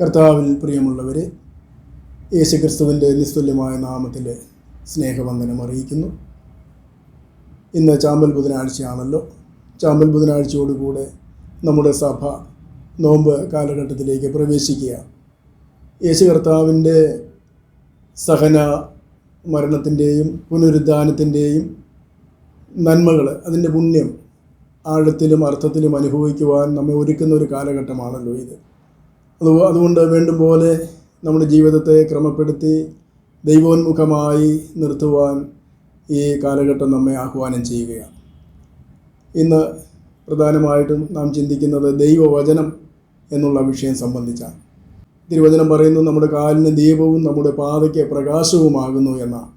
കർത്താവിൽ പ്രിയമുള്ളവരെ യേശുക്രിസ്തുവിന്റെ നിസ്തുല്യമായ നാമത്തിൽ സ്നേഹവന്ദനം അറിയിക്കുന്നു. ഇന്ന് ചാമ്പൽ ബുധനാഴ്ചയാണല്ലോ. ചാമ്പൽ ബുധനാഴ്ചയോടുകൂടെ നമ്മുടെ സഭ നോമ്പ് കാലഘട്ടത്തിലേക്ക് പ്രവേശിക്കുക. യേശു കർത്താവിന്റെ സഹന മരണത്തിന്റെയും പുനരുദ്ധാനത്തിന്റെയും നന്മകൾ അതിന്റെ പുണ്യം ആഴത്തിലും അർത്ഥത്തിലും അനുഭവിക്കുവാൻ നമ്മെ ഒരുക്കുന്ന ഒരു കാലഘട്ടമാണല്ലോ ഇത്. അത് അതുകൊണ്ട് വേണ്ടും പോലെ നമ്മുടെ ജീവിതത്തെ ക്രമപ്പെടുത്തി ദൈവോന്മുഖമായി നിർത്തുവാൻ ഈ കാലഘട്ടം നമ്മെ ആഹ്വാനം ചെയ്യുകയാണ്. ഇന്ന് പ്രധാനമായിട്ടും നാം ചിന്തിക്കുന്നത് ദൈവവചനം എന്നുള്ള വിഷയം സംബന്ധിച്ചാണ്. തിരുവചനം പറയുന്നു നമ്മുടെ കാലിന് ദീപവും നമ്മുടെ പാതയ്ക്ക് പ്രകാശവുമാകുന്നു എന്നാണ്.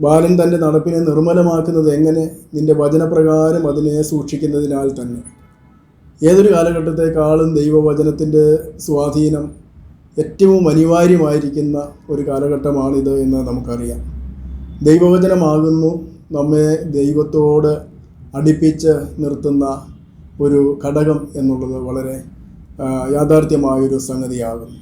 ബാലൻ തന്റെ നടപ്പിനെ നിർമ്മലമാക്കുന്നത് എങ്ങനെ? നിന്റെ വചനപ്രകാരം അതിനെ സൂക്ഷിക്കുന്നതിനാൽ തന്നെ. ഏതൊരു കാലഘട്ടത്തെക്കാളും ദൈവവചനത്തിന്റെ സ്വാധീനം ഏറ്റവും അനിവാര്യമായിരിക്കുന്ന ഒരു കാലഘട്ടമാണിത് എന്ന് നമുക്കറിയാം. ദൈവവചനമാകുന്നു നമ്മെ ദൈവത്തോട് അടുപ്പിച്ച് നിർത്തുന്ന ഒരു ഘടകം എന്നുള്ളത് വളരെ യാഥാർത്ഥ്യമായൊരു സംഗതിയാകുന്നു.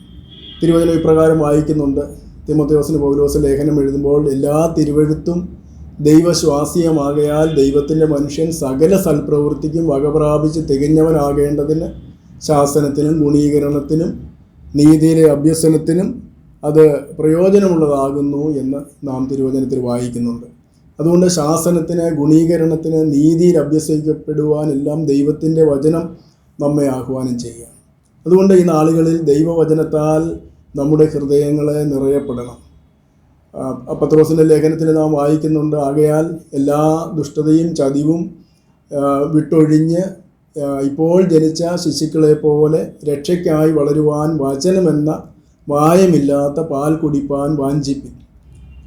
തിരുവചനം ഇപ്രകാരം വായിക്കുന്നുണ്ട്. തിമോത്തയോസിന് പൗലോസ് ലേഖനം എഴുതുമ്പോൾ എല്ലാ തിരുവഴുത്തും ദൈവശ്വാസീയമാകയാൽ ദൈവത്തിന്റെ മനുഷ്യൻ സകല സൽപ്രവൃത്തിക്കും വകപ്രാപിച്ച് തികഞ്ഞവനാകേണ്ടതിന് ശാസനത്തിനും ഗുണീകരണത്തിനും നീതിയിലെ അഭ്യസനത്തിനും അത് പ്രയോജനമുള്ളതാകുന്നു എന്ന് നാം തിരുവചനത്തിൽ വായിക്കുന്നുണ്ട്. അതുകൊണ്ട് ശാസനത്തിന് ഗുണീകരണത്തിന് നീതിയിൽ അഭ്യസിക്കപ്പെടുവാനെല്ലാം ദൈവത്തിന്റെ വചനം നമ്മെ ആഹ്വാനം ചെയ്യുക അതുകൊണ്ട് ഈ നാളുകളിൽ ദൈവവചനത്താൽ നമ്മുടെ ഹൃദയങ്ങളെ നിറയപ്പെടണം. പത്രോസിന്റെ ലേഖനത്തിൽ നാം വായിക്കുന്നുണ്ട്. ആകയാൽ എല്ലാ ദുഷ്ടതയും ചതിവും വിട്ടൊഴിഞ്ഞ് ഇപ്പോൾ ജനിച്ച ശിശുക്കളെ പോലെ രക്ഷയ്ക്കായി വളരുവാൻ വചനമെന്ന മായമില്ലാത്ത പാൽ കുടിപ്പാൻ വാഞ്ചിപ്പിൻ.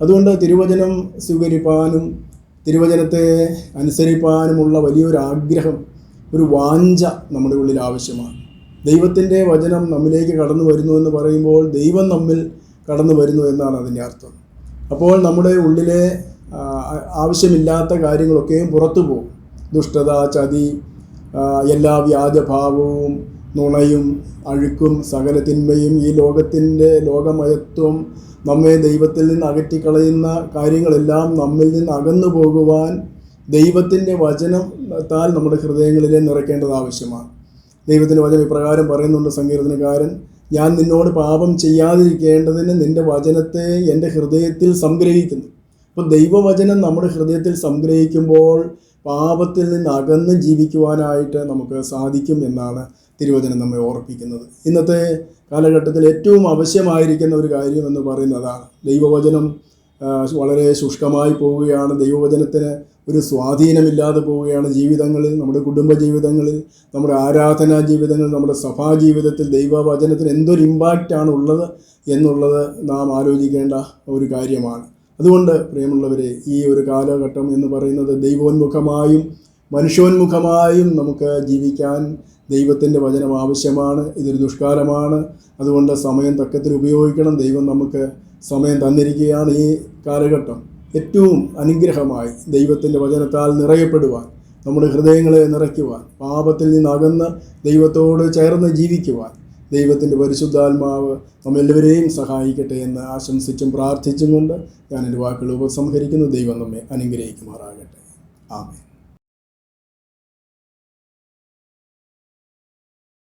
അതുകൊണ്ട് തിരുവചനം സ്വീകരിപ്പാനും തിരുവചനത്തെ അനുസരിപ്പാനുമുള്ള വലിയൊരു ആഗ്രഹം ഒരു വാഞ്ച നമ്മുടെ ഉള്ളിൽ ആവശ്യമാണ്. ദൈവത്തിന്റെ വചനം നമ്മിലേക്ക് കടന്നു വരുന്നു എന്ന് പറയുമ്പോൾ ദൈവം നമ്മിൽ കടന്നു വരുന്നു എന്നാണ് അതിന്റെ അർത്ഥം. അപ്പോൾ നമ്മുടെ ഉള്ളിലെ ആവശ്യമില്ലാത്ത കാര്യങ്ങളൊക്കെയും പുറത്തു പോകും. ദുഷ്ടത ചതി എല്ലാ വ്യാജഭാവവും നുണയും അഴുക്കും സകലത്തിന്മയും ഈ ലോകത്തിന്റെ ലോകമയത്വം നമ്മെ ദൈവത്തിൽ നിന്ന് അകറ്റിക്കളയുന്ന കാര്യങ്ങളെല്ലാം നമ്മിൽ നിന്ന് അകന്നു പോകുവാൻ ദൈവത്തിന്റെ വചനത്താൽ നമ്മുടെ ഹൃദയങ്ങളിലെ നിറയ്ക്കേണ്ടത് ആവശ്യമാണ്. ദൈവത്തിന്റെ വചനം ഇപ്രകാരം പറയുന്നുണ്ട് സങ്കീർത്തനക്കാരൻ. ഞാൻ നിന്നോട് പാപം ചെയ്യാതിരിക്കേണ്ടതിന് നിന്റെ വചനത്തെ എന്റെ ഹൃദയത്തിൽ സംഗ്രഹിക്കുന്നു. അപ്പോൾ ദൈവവചനം നമ്മുടെ ഹൃദയത്തിൽ സംഗ്രഹിക്കുമ്പോൾ പാപത്തിൽ നിന്ന് അകന്ന് ജീവിക്കുവാനായിട്ട് നമുക്ക് സാധിക്കും എന്നാണ് തിരുവചനം നമ്മെ ഓർപ്പിക്കുന്നത്. ഇന്നത്തെ കാലഘട്ടത്തിൽ ഏറ്റവും ആവശ്യമായിരിക്കുന്ന ഒരു കാര്യം എന്ന് പറയുന്നതാണ് ദൈവവചനം. വളരെ ശുഷ്കമായി പോവുകയാണ്. ദൈവവചനത്തിന് ഒരു സ്വാധീനമില്ലാതെ പോവുകയാണ് ജീവിതങ്ങളിൽ നമ്മുടെ കുടുംബ ജീവിതങ്ങളിൽ നമ്മുടെ ആരാധനാ ജീവിതങ്ങളിൽ നമ്മുടെ സഭാ ജീവിതത്തിൽ ദൈവവചനത്തിന് എന്തൊരു ഇമ്പാക്റ്റാണ് ഉള്ളത് എന്നുള്ളത് നാം ആലോചിക്കേണ്ട ഒരു കാര്യമാണ്. അതുകൊണ്ട് പ്രിയമുള്ളവരെ ഈ ഒരു കാലഘട്ടം എന്ന് പറയുന്നത് ദൈവോന്മുഖമായും മനുഷ്യോന്മുഖമായും നമുക്ക് ജീവിക്കാൻ ദൈവത്തിന്റെ വചനം ആവശ്യമാണ് ഇതൊരു ദുഷ്കാലമാണ്. അതുകൊണ്ട് സമയം തക്കത്തിൽ ഉപയോഗിക്കണം. ദൈവം നമുക്ക് സമയം തന്നിരിക്കുകയാണ് ഈ കാലഘട്ടം. ഏറ്റവും അനുഗ്രഹമായി ദൈവത്തിന്റെ വചനത്താൽ നിറയപ്പെടുവാൻ നമ്മുടെ ഹൃദയങ്ങളെ നിറയ്ക്കുവാൻ പാപത്തിൽ നിന്നകന്ന് ദൈവത്തോട് ചേർന്ന് ജീവിക്കുവാൻ ദൈവത്തിന്റെ പരിശുദ്ധാത്മാവ് നമ്മെല്ലാവരെയും സഹായിക്കട്ടെ എന്ന് ആശംസിച്ചും പ്രാർത്ഥിച്ചും കൊണ്ട് ഞാൻ എന്റെ വാക്കുകൾ ഉപസംഹരിക്കുന്നു. ദൈവം നമ്മെ അനുഗ്രഹിക്കുമാറാകട്ടെ. ആമേൻ.